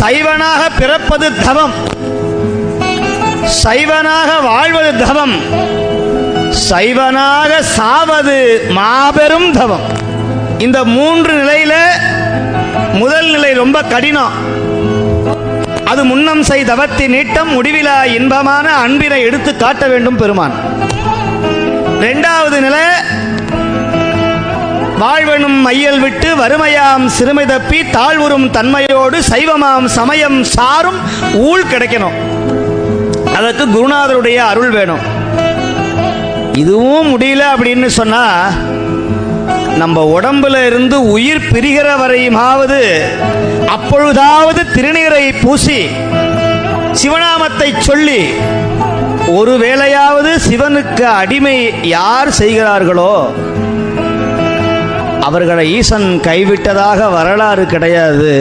சைவனாக பிறப்பது தவம். சைவனாக வாழ்வது தவம். சைவனாக சாவது மாபெரும் தவம். இந்த மூன்று நிலையில முதல் நிலை ரொம்ப கடினம். அது முன்னம் செய் தவத்தின் நீட்டம் முடிவிலா இன்பமான அன்பினை எடுத்து காட்ட வேண்டும் பெருமான். வாழ்வெனும் மையல் விட்டு வறுமையாம் சிறுமை தப்பி தாழ்வுறும் தன்மையோடு சைவமாம் சமயம் சாரும் ஊழ் கிடைக்கணும். அதற்கு குருநாதருடைய அருள் வேணும். இதுவும் முடியல அப்படின்னு சொன்னா நம்ம உடம்புல இருந்து உயிர் பிரிகிற வரையுமாவது அப்பொழுதாவது திருநீரை பூசி சிவநாமத்தை சொல்லி ஒரு வேளையாவது சிவனுக்கு அடிமை யார் செய்கிறார்களோ அவர்களை ஈசன் கைவிட்டதாக வரலாறு கிடையாது.